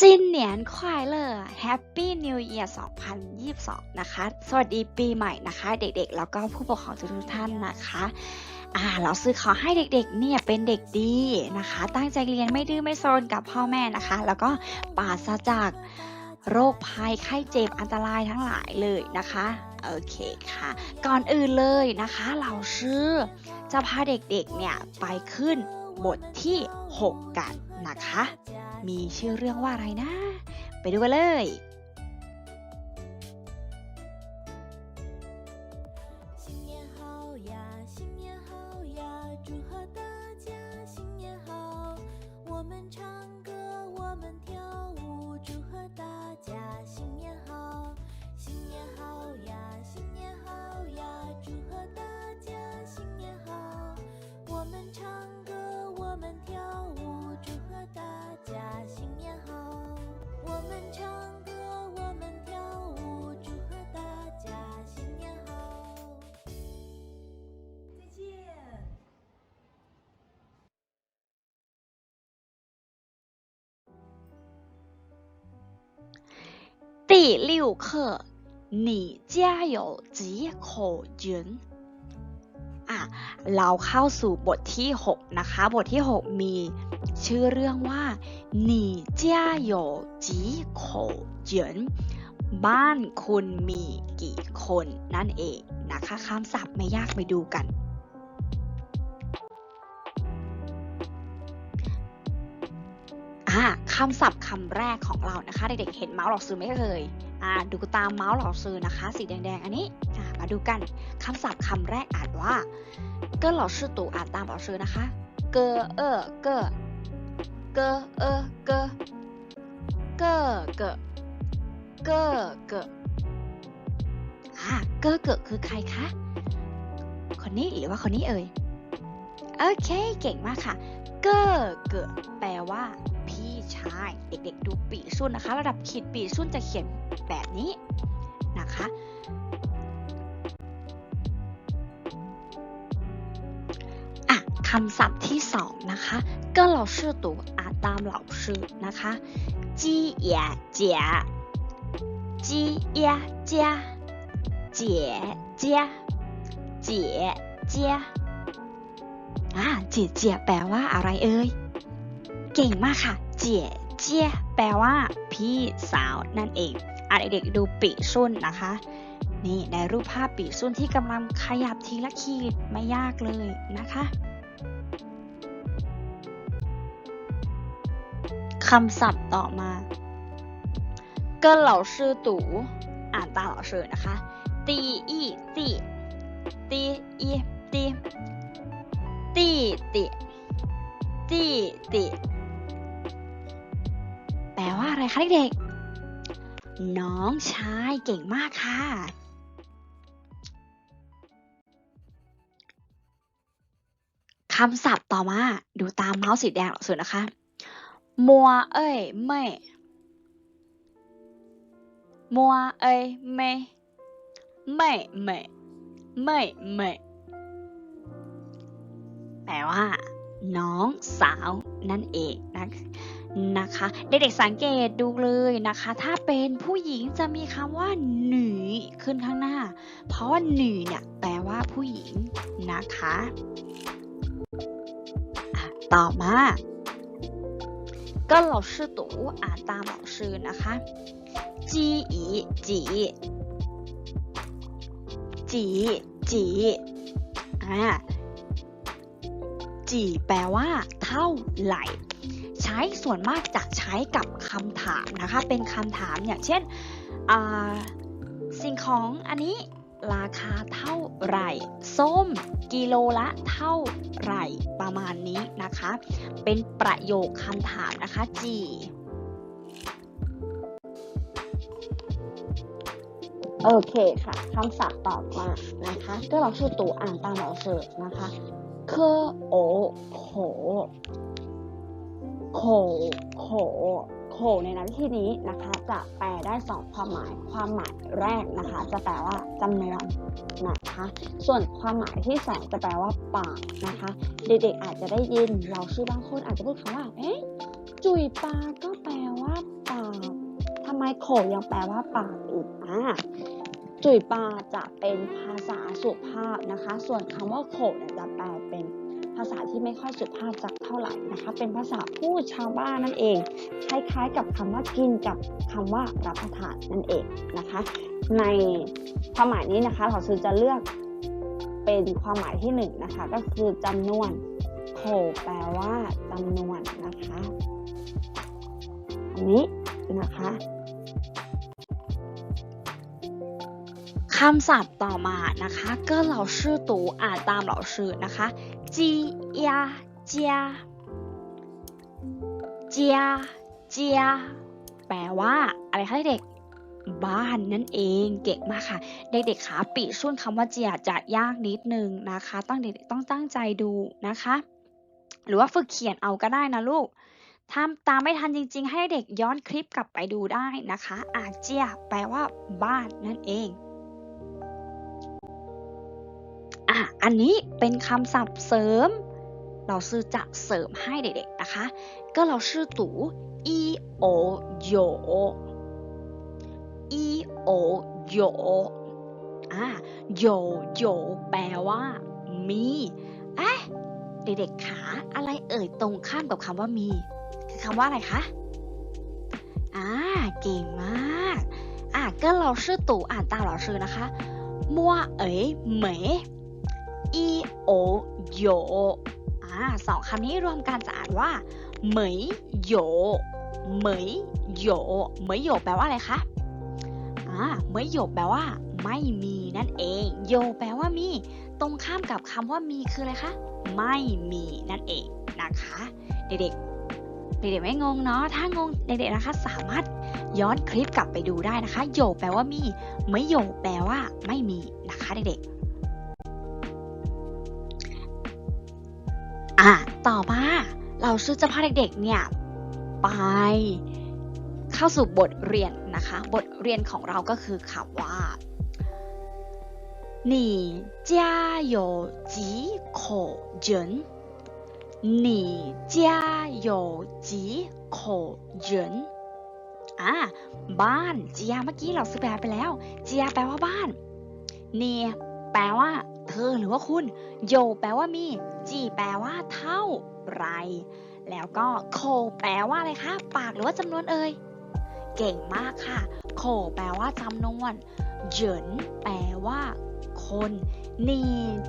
สิ้นเหนียนควายเลอร์แฮปปี้นิวเยียร์2022 นะคะ สวัสดีปีใหม่นะคะ เด็กๆ แล้วก็ผู้ปกครองทุกท่านนะคะอ่าเราซื้อขอให้เด็กๆ เนี่ยเป็นเด็กดีนะคะ ตั้งใจเรียนไม่ดื้อไม่โซนกับพ่อแม่นะคะ แล้วก็ปราศจากโรคภัยไข้เจ็บอันตรายทั้งหลายเลยนะคะ โอเคค่ะ ก่อนอื่นเลยนะคะ เราชื่อจะพาเด็กๆ เนี่ยไปขึ้นบทที่ 6 กันนะคะ มีชื่อเรื่องว่าอะไรนะ ไปดูกันเลย 第六课你家有几口人อ่ะ เราเข้าสู่บทที่ 6 นะคะ บทที่ 6 มีชื่อเรื่องว่า你家有几口人บ้านคุณมีกี่คนนั่นเองนะคะคำศัพท์ไม่ยากไปดูกัน คำศัพท์คำแรกของเรานะคะ เด็กๆเห็นเมาส์หลอกซื้อไหมเอ่ยอ่าดูตามเมาส์หลอกซื้อนะคะ สีแดงๆ อันนี้อ่ามาดูกันคำศัพท์คำแรกอ่านว่าเกอหลอชื่อตูอ่านตามหลอกซื้อนะคะเกอเออเกอเกอเออเกอเกอเกอเกอเกออ่าเกอเกอคือใครคะคนนี้หรือว่าคนนี้เอ่ยโอเค เก่งมากค่ะ เกอเกอแปลว่า พี่เด็กๆดูปีสุนนะคะ ระดับขีดปีสุนจะเขียนแบบนี้นะคะ อะคำศัพท์ที่สองนะคะก็เราชื่อตูอ่านตามเหล่าชื่อนะคะจีเอียเจียจีเอียเจียเจียเจียเจียเจียอ่าเจียเจียแปลว่าอะไรเอ่ยเก่งมากค่ะ เจี๋ยเจี้ยแปลว่า พี่สาวนั่นเองอะเด็กๆดูปีสุ่นนะคะ นี่ในรูปภาพปีสุ่นที่กำลังขยับทีละขีดไม่ยากเลยนะคะคำศัพท์ต่อมาเก็เหล่าชื่อตู่อ่านตามเหล่าชื่อนะคะตีอี้ตี เด็กๆ น้องชายเก่งมากค่ะ คำศัพท์ต่อมา ดูตามเมาส์สีแดงหรอกสุดนะคะ มัวเอ้ยไม่มัวเอ้ยไม่ไม่ไม่ไม่ไม่แปลว่า น้องสาวนั่นเองนะ นะคะเด็กๆสังเกตดูเลยนะคะ ถ้าเป็นผู้หญิงจะมีคำว่าหนีขึ้นข้างหน้า เพราะว่าหนีเนี่ยแปลว่าผู้หญิงนะคะะต่อมาก็เหล่าชื่อตูอ่านตามเหล่าชื่อนะคะจีอีจีจีจีอ่าจีแปลว่า เท่าไหร่ ส่วนมากจะใช้กับคำถามนะคะ เป็นคำถามอย่างเช่นสิ่งของอันนี้ราคาเท่าไหร่ ส้มกิโลละเท่าไหร่ประมาณนี้นะคะ เป็นประโยคคำถามนะคะจีโอเคค่ะคำศัพท์ต่อมานะคะก็เราชื่อตัวอ่านตามเราชื่อนะคะเคโอโข โขโขโขในนั้นที่นี้นะคะ จะแปลได้สองความหมาย ความหมายแรกนะคะ จะแปลว่าจำนวนนะคะ ส่วนความหมายที่สองจะแปลว่าปากนะคะ เด็กๆอาจจะได้ยิน เราชื่อบางคนอาจจะพูดคำว่าเอ๊ะจุยปาก็แปลว่าปากทำไมโขยังแปลว่าปากอีกอะจุยปาจะเป็นภาษาสุภาพนะคะ ส่วนคำว่าโขจะแปลเป็น ภาษาที่ไม่ค่อยสุภาพสักเท่าไหร่นะคะ เป็นภาษาพูดชาวบ้านนั่นเอง คล้ายๆกับคำว่ากินกับคำว่ารับประทานนั่นเองนะคะ ในความหมายนี้นะคะเราซื้อจะเลือกเป็นความหมายที่หนึ่งนะคะก็คือจำนวนโขแปลว่าจำนวนนะคะ อันนี้นะคะคำศัพท์ต่อมานะคะก็เหล่าชื่อตูอ่านตามเหล่าชื่อนะคะ จียาเจียเจียเจียแปลว่า อะไรคะเด็กบ้านนั่นเองเก่งมากค่ะ เด็กๆขาปีช่วงคำว่าเจียจะยากนิดนึงนะคะ ต้องเด็กๆต้องตั้งใจดูนะคะ หรือว่าฝึกเขียนเอาก็ได้นะลูกถ้าตามไม่ทันจริง ๆ ให้เด็กย้อนคลิปกลับไปดูได้นะคะ อาเจียแปลว่าบ้านนั่นเอง อะอันนี้เป็นคำศัพท์เสริม เราซื้อจะเสริมให้เด็กๆนะคะ ก็เราชื่อตูอีโอโยอีโอโยอะโยโยแปลว่า มีเอ๊ะเด็กๆขาอะไรเอ่ยตรงข้ามกับคำว่ามี คือคำว่าอะไรคะอ่าเก่งมากอะก็เราชื่อตู่อ่านตามเราชื่อนะคะมัวเอ๋ยเหมย โอโยอ่าสองคำนี้รวมกันจะอ่านว่าเหมยโยเหมยโยเหมยโยแปลว่าอะไรคะอ่าเหมยโยแปลว่า ไม่มีนั่นเอง โยแปลว่ามี ตรงข้ามกับคำว่ามีคืออะไรคะไม่มีนั่นเองนะคะ เด็กๆ เด็กๆไม่งงเนาะถ้างงเด็กๆนะคะ สามารถย้อนคลิปกลับไปดูได้นะคะ โยแปลว่ามี ไม่โยแปลว่าไม่มีนะคะเด็กๆ ต่อมาเราชื่อจะพาเด็กๆ เนี่ย ไป เข้าสู่บทเรียนนะคะ บทเรียนของเราก็คือคำว่า你家有几口人你家有几口人อ่ะบ้านเจียเมื่อกี้เราซื้อแปลไปแล้ว เจียแปลว่าบ้าน เนียแปลว่า เธอหรือว่าคุณโยแปลว่ามี จีแปลว่าเท่าไร แล้วก็โคแปลว่าอะไรคะ ปากหรือว่าจำนวนเอ่ย เก่งมากค่ะ โคแปลว่าจำนวนเหยินแปลว่า คนนี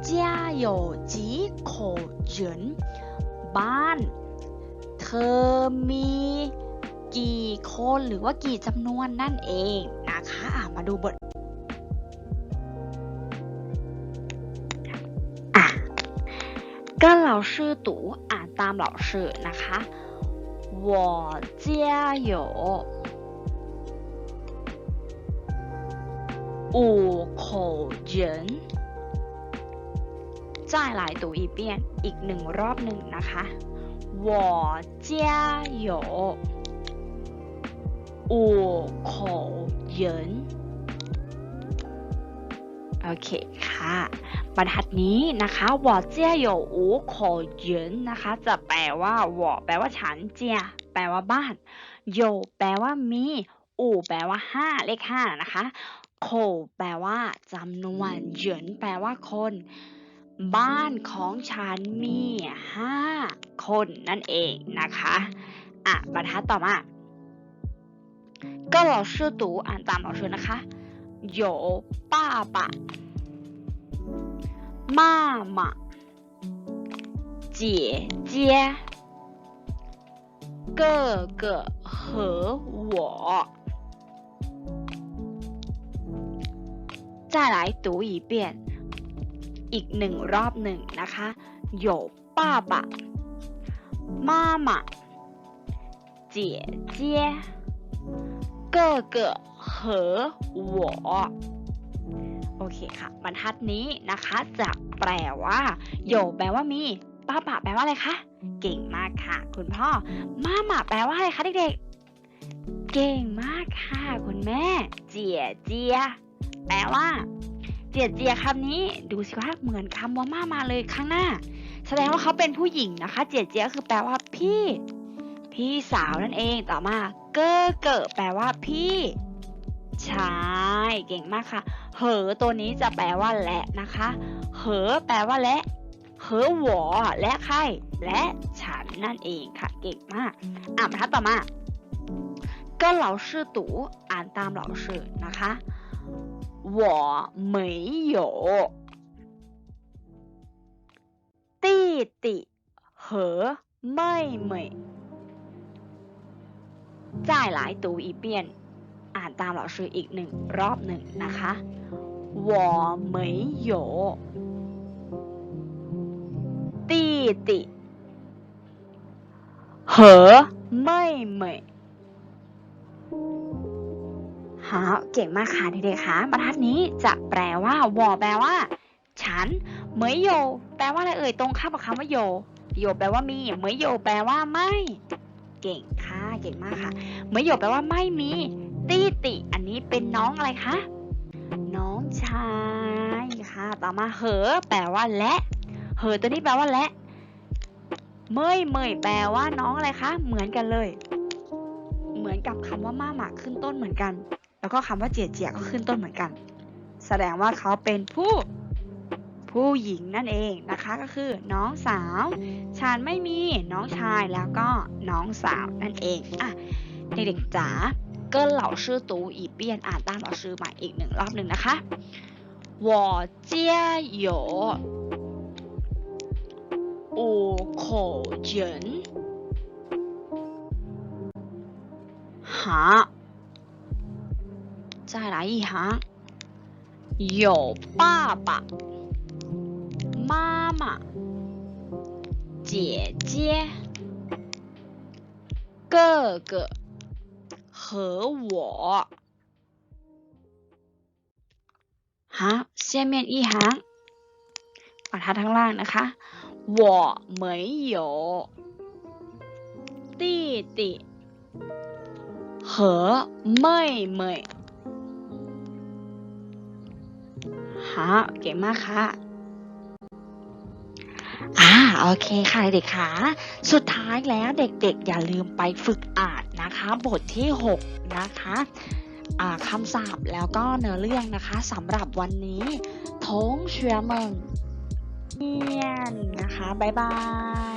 เจียโยจีโคเยินบ้าน เธอมีกี่คนหรือว่ากี่จำนวนนั่นเองนะคะมาดูบท ก็เหล่าชื่อตูอ่านตามเหล่าชื่อนะคะ我家有五口人再来读一遍อีกหนึ่งรอบหนึ่งนะคะ我家有五口人โอเคค่ะ บรรทัดนี้นะคะ我家有五口人นะคะ จะแปลว่า我แปลว่าฉันเจียแปลว่าบ้านโยแปลว่ามี อูแปลว่าห้าเลขห้านะคะ โคแปลว่าจำนวนเหยินแปลว่าคน บ้านของฉันมีห้าคนนั่นเองนะคะ อ่ะบรรทัดต่อมา ก็เราชื่อตูอ่านตามเราชื่อนะคะ有爸爸 妈妈姐姐哥哥和我再来读一遍 อีกหนึ่งรอบหนึ่งนะคะ有爸爸妈妈姐姐哥哥和我 โอเคค่ะ บรรทัดนี้นะคะจะแปลว่าโยแปลว่ามีป้าปะแปลว่าอะไรคะ เก่งมากค่ะ คุณพ่อ มาหมาแปลว่าอะไรคะเด็กๆ เก่งมากค่ะ คุณแม่ เจียเจีย แปลว่า เจียเจียคำนี้ ดูสิว่าเหมือนคำว่ามามาเลยข้างหน้า แสดงว่าเขาเป็นผู้หญิงนะคะ เจียเจียคือแปลว่าพี่ พี่สาวนั่นเอง ต่อมา เก้อเกิแปลว่าพี่ใช่เก่งมากค่ะ เหอตัวนี้จะแปลว่าและนะคะ เหอแปลว่าและ เหอหวอและใคร และฉันนั่นเองค่ะ เก่งมาก อ่ะบรรทัดต่อมาก็เหล่าชื่อตูอ่านตามเหล่าชื่อนะคะ我没有弟弟和妹妹再来读一遍 อ่านตามเหล่าชื่ออีกหนึ่งรอบหนึ่งนะคะ我没有弟弟和妹妹ฮะเก่งมากค่ะเด็กๆค่ะบรรทัดนี้จะแปลว่าวอแปลว่า ฉันเหมยโย แปลว่าอะไรเอ่ยตรงข้ามกับคำว่าโย โยแปลว่ามีเหมยโยแปลว่าไม่ เก่งค่ะเก่งมากค่ะเหมยโยแปลว่าไม่มี ตี้ติ อันนี้เป็นน้องอะไรคะ น้องชายค่ะ ต่อมาเหอ แปลว่าและ เหอตัวนี้แปลว่าและ เมยเมยแปลว่าน้องอะไรคะ เหมือนกันเลย เหมือนกับคำว่าม่าหมาขึ้นต้นเหมือนกัน แล้วก็คำว่าเจียเจียก็ขึ้นต้นเหมือนกัน แสดงว่าเขาเป็นผู้ผู้หญิงนั่นเองนะคะก็คือน้องสาวฉันไม่มีน้องชายแล้วก็น้องสาวนั่นเองอะเด็กๆจ๋า เกินเหล่าชื่อตูอีเปียนอ่านตามเหล่าชื่อใหม่อีกหนึ่งรอบหนึ่งนะคะ我家有五口人好再来一行有爸爸妈妈姐姐哥哥 和我。好，下面一行บรรทัดข้างล่างนะคะ我没有弟弟和妹妹好เก่งมากค่ะ อ่าโอเคค่ะเด็กๆค่ะสุดท้ายแล้วเด็กๆ อย่าลืมไปฝึกอ่าน นะคะบทที่ 6 นะคะคำศัพท์แล้วก็เนื้อเรื่องนะคะสำหรับวันนี้ทงเชื้อเมิงเนียนนะคะ บ๊ายบาย